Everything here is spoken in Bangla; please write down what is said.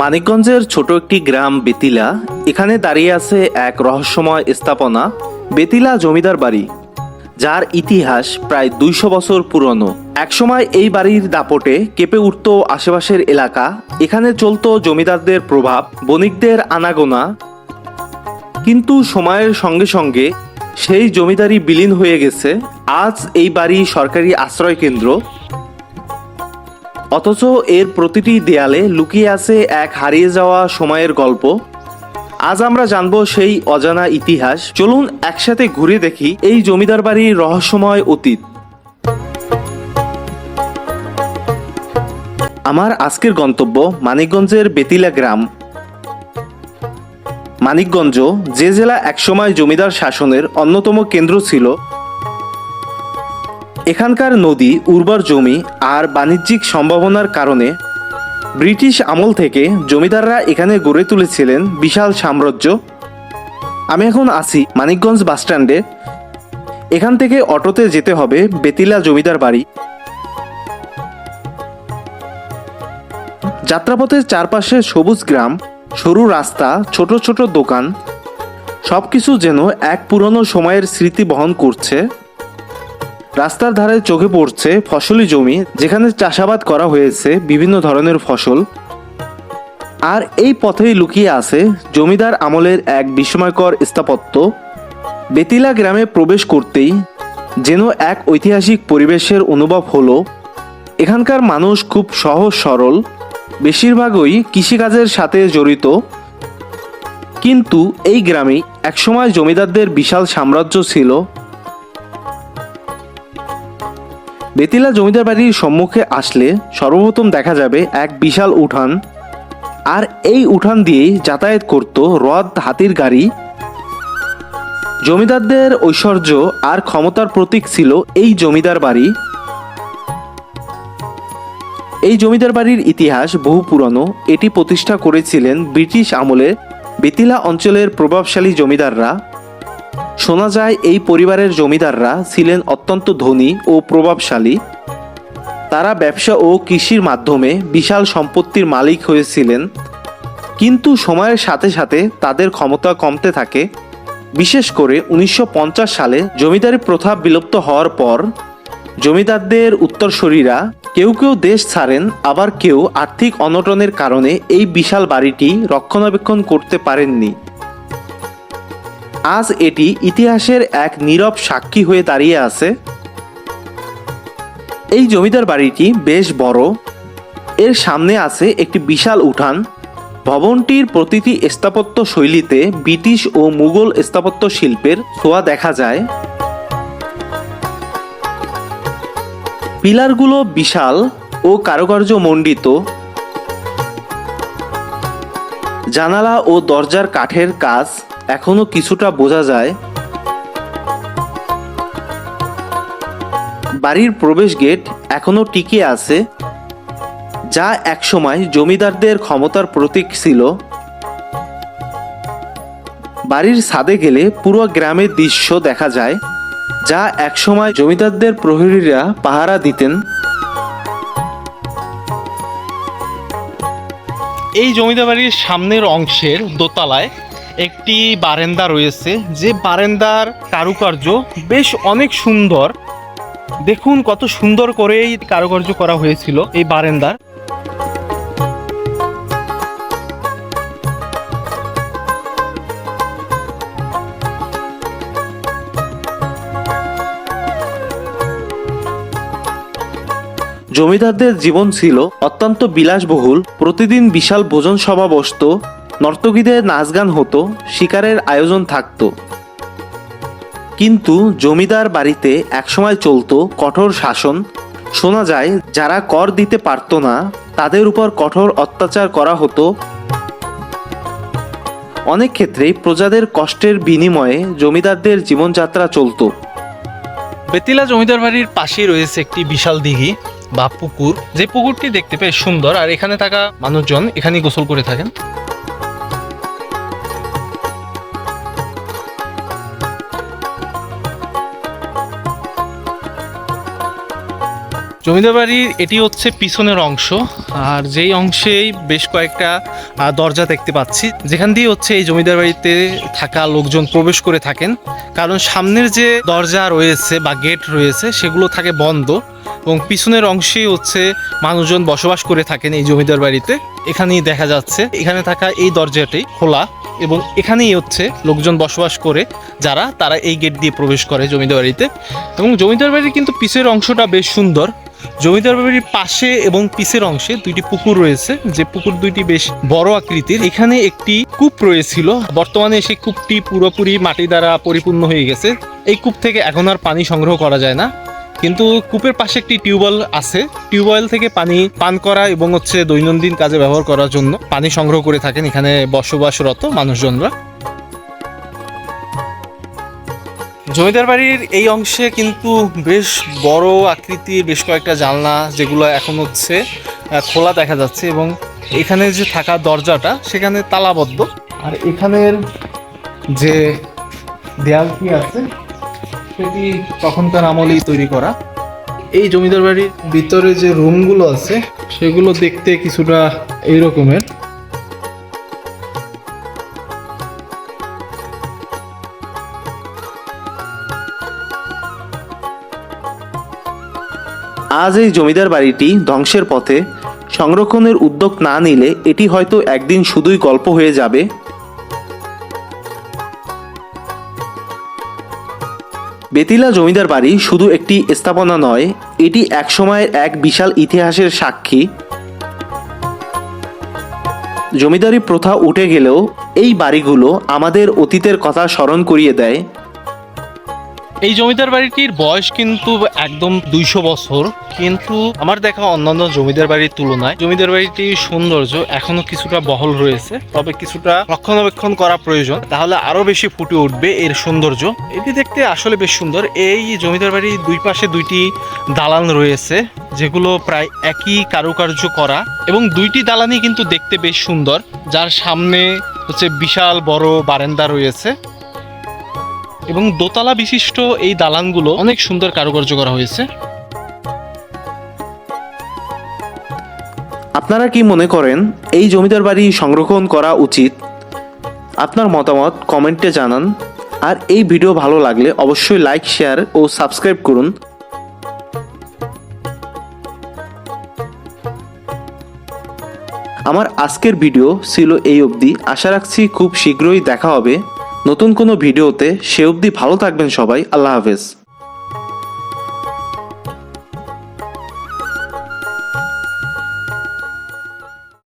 মানিকগঞ্জের ছোট একটি গ্রাম বেতিলা। এখানে দাঁড়িয়ে আছে এক রহস্যময় স্থাপনা, বেতিলা জমিদার বাড়ি, যার ইতিহাস প্রায় দুইশো বছর পুরনো। একসময় এই বাড়ির দাপটে কেঁপে উঠত আশেপাশের এলাকা। এখানে চলতো জমিদারদের প্রভাব, বণিকদের আনাগোনা। কিন্তু সময়ের সঙ্গে সঙ্গে সেই জমিদারি বিলীন হয়ে গেছে। আজ এই বাড়ি সরকারি আশ্রয় কেন্দ্র। অথচ এর প্রতিটি দেয়ালে লুকিয়ে আছে এক হারিয়ে যাওয়া সময়ের গল্প। আজ আমরা জানব সেই অজানা ইতিহাস। চলুন একসাথে ঘুরে দেখি এই জমিদার বাড়ির রহস্যময় অতীত। আমার আজকের গন্তব্য মানিকগঞ্জের বেতিলা গ্রাম। মানিকগঞ্জ যে জেলা একসময় জমিদার শাসনের অন্যতম কেন্দ্র ছিল এখানকার নদী উর্বর জমি আর বাণিজ্যিক সম্ভাবনার কারণে ব্রিটিশ আমল থেকে জমিদাররা এখানে গড়ে তুলেছিলেন বিশাল সাম্রাজ্য। আমি এখন আছি মানিকগঞ্জ বাসস্ট্যান্ডে এখান থেকে অটোতে যেতে হবে বেতিলা জমিদার বাড়ি। যাত্রাপথের চারপাশে সবুজ গ্রাম, সরু রাস্তা, ছোট ছোট দোকান, সবকিছু যেন এক পুরনো সময়ের স্মৃতি বহন করছে। রাস্তার ধারে চোখে পড়ছে ফসলি জমি, যেখানে চাষাবাদ করা হয়েছে বিভিন্ন ধরনের ফসল। আর এই পথেই লুকিয়ে আছে জমিদার আমলের এক বিস্ময়কর স্থাপত্য। বেতিলা গ্রামে প্রবেশ করতেই যেন এক ঐতিহাসিক পরিবেশের অনুভব হলো। এখানকার মানুষ খুব সহজ সরল, বেশিরভাগই কৃষিকাজের সাথে জড়িত। কিন্তু এই গ্রামেই একসময় জমিদারদের বিশাল সাম্রাজ্য ছিল। বেতিলা জমিদার বাড়ির সম্মুখে আসলে সর্বপ্রথম দেখা যাবে এক বিশাল উঠান। আর এই উঠান দিয়েই যাতায়াত করত রথ হাতির গাড়ি। জমিদারদের ঐশ্বর্য আর ক্ষমতার প্রতীক ছিল এই জমিদার বাড়ি। এই জমিদার বাড়ির ইতিহাস বহু পুরনো। এটি প্রতিষ্ঠা করেছিলেন ব্রিটিশ আমলে বেতিলা অঞ্চলের প্রভাবশালী জমিদাররা। শোনা যায়, এই পরিবারের জমিদাররা ছিলেন অত্যন্ত ধনী ও প্রভাবশালী। তারা ব্যবসা ও কৃষির মাধ্যমে বিশাল সম্পত্তির মালিক হয়েছিলেন। কিন্তু সময়ের সাথে সাথে তাদের ক্ষমতা কমতে থাকে। বিশেষ করে উনিশশো পঞ্চাশ সালে জমিদারি প্রথা বিলুপ্ত হওয়ার পর জমিদারদের উত্তরসূরিরা কেউ কেউ দেশ ছাড়েন, আবার কেউ আর্থিক অনটনের কারণে এই বিশাল বাড়িটি রক্ষণাবেক্ষণ করতে পারেননি। আজ এটি ইতিহাসের এক নীরব সাক্ষী হয়ে দাঁড়িয়ে আছে। এই জমিদার বাড়িটি বেশ বড়। এর সামনে আছে একটি বিশাল উঠান। ভবনটির প্রতিটি স্থাপত্য শৈলীতে ব্রিটিশ ও মুঘল স্থাপত্য শিল্পের ছোঁয়া দেখা যায়। পিলারগুলো বিশাল ও কারুকার্য মণ্ডিত। জানালা ও দরজার কাঠের কাজ এখনও কিছুটা বোঝা যায়। বাড়ির প্রবেশ গেট এখনও টিকে আছে, যা একসময় জমিদারদের ক্ষমতার প্রতীক ছিল। বাড়ির ছাদে গেলে পুরো গ্রামের দৃশ্য দেখা যায়, যা একসময় জমিদারদের প্রহরীরা পাহারা দিতেন। এই জমিদার বাড়ির সামনের অংশের দোতলায় একটি বারেন্দা রয়েছে। যে বারেন্দার কারুকার্য বেশ অনেক সুন্দর। দেখুন কত সুন্দর করে এই কারুকার্য করা হয়েছিল এই বারেন্দার। জমিদারদের জীবন ছিল অত্যন্ত বিলাসবহুল। প্রতিদিন বিশাল ভোজন সভা বসত। নর্তকীদের নাচ গান হতো, শিকারের আয়োজন থাকতো। কিন্তু জমিদার বাড়িতে একসময় চলতো কঠোর শাসন। শোনা যায়, যারা কর দিতে পারতো না, তাদের উপর কঠোর অত্যাচার করা হতো। অনেক ক্ষেত্রেই প্রজাদের কষ্টের বিনিময়ে জমিদারদের জীবনযাত্রা চলতো। বেতিলা জমিদার বাড়ির পাশেই রয়েছে একটি বিশাল দিঘি বা পুকুর। যে পুকুরটি দেখতে বেশ সুন্দর, আর এখানে থাকা মানুষজন এখানেই গোসল করে থাকেন। জমিদার বাড়ির এটি হচ্ছে পিছনের অংশ, আর যেই অংশেই বেশ কয়েকটা দরজা দেখতে পাচ্ছি, যেখান দিয়ে হচ্ছে এই জমিদার বাড়িতে থাকা লোকজন প্রবেশ করে থাকেন। কারণ সামনের যে দরজা রয়েছে বা গেট রয়েছে, সেগুলো থাকে বন্ধ, এবং পিছনের অংশেই হচ্ছে মানুষজন বসবাস করে থাকেন এই জমিদার বাড়িতে এখানেই দেখা যাচ্ছে, এখানে থাকা এই দরজাটি খোলা, এবং এখানেই হচ্ছে লোকজন বসবাস করে, যারা, তারা এই গেট দিয়ে প্রবেশ করে জমিদার বাড়িতে এবং জমিদার বাড়ির কিন্তু পিছের অংশটা বেশ সুন্দর জমিদার বাড়ির পাশে এবং পিছের অংশে দুইটি পুকুর রয়েছে। যে পুকুর দুইটি বেশ বড় আকৃতির। এখানে একটি কূপ রয়েছিল। বর্তমানে সেই কূপটি পুরোপুরি মাটি দ্বারা পরিপূর্ণ হয়ে গেছে। এই কূপ থেকে এখন আর পানি সংগ্রহ করা যায় না। কিন্তু কূপের পাশে একটি টিউবওয়েল আছে। টিউবওয়েল থেকে পানি পান করা এবং হচ্ছে দৈনন্দিন কাজে ব্যবহার করার জন্য পানি সংগ্রহ করে থাকেন এখানে বসবাসরত মানুষজনরা। জমিদার বাড়ির এই অংশে কিন্তু বেশ বড় আকৃতির বেশ কয়েকটা জানলা যেগুলো এখন হচ্ছে খোলা দেখা যাচ্ছে এবং এখানে যে থাকা দরজাটা, সেখানে তালাবদ্ধ। আর এখানের যে দেয়ালটি আছে, সেটি তখনকার আমলেই তৈরি করা। এই জমিদার বাড়ির ভিতরে যে রুমগুলো আছে, সেগুলো দেখতে কিছুটা এই রকমের আজ এই জমিদার বাড়িটি ধ্বংসের পথে সংরক্ষণের উদ্যোগ না নিলে এটি হয়তো একদিন শুধুই গল্প হয়ে যাবে। বেতিলা জমিদার বাড়ি শুধু একটি স্থাপনা নয়, এটি একসময়ের এক বিশাল ইতিহাসের সাক্ষী। জমিদারি প্রথা উঠে গেলেও এই বাড়িগুলো আমাদের অতীতের কথা স্মরণ করিয়ে দেয়। এই জমিদার বাড়িটির বয়স কিন্তু একদম দুইশো বছর, কিন্তু আমার দেখা অন্যান্য জমিদার বাড়ির তুলনায় জমিদার বাড়িটির সৌন্দর্য এখনও কিছুটা বহল রয়েছে, তবে কিছুটা রক্ষণাবেক্ষণ করা প্রয়োজন, তাহলে আরও বেশি ফুটে উঠবে এর সৌন্দর্য। এটি দেখতে আসলে বেশ সুন্দর, এই জমিদার বাড়ির দুই পাশে দুইটি দালান রয়েছে, যেগুলো প্রায় একই কারুকার্য করা, এবং দুইটি দালানই কিন্তু দেখতে বেশ সুন্দর, যার সামনে হচ্ছে বিশাল বড় বারান্দা রয়েছে। এবং দোতলা বিশিষ্ট এই দালানগুলো অনেক সুন্দর কারুকার্য করা হয়েছে। আপনারা কি মনে করেন এই জমিদার বাড়ি সংরক্ষণ করা উচিত? আপনার মতামত কমেন্টে জানান। আর এই ভিডিও ভালো লাগলে অবশ্যই লাইক, শেয়ার ও সাবস্ক্রাইব করুন। আমার আজকের ভিডিও ছিল এই অবধি। আশা রাখছি খুব শীঘ্রই দেখা হবে। নতুন কোনো ভিডিওতে সে অবধি ভালো থাকবেন সবাই। আল্লাহ হাফেজ।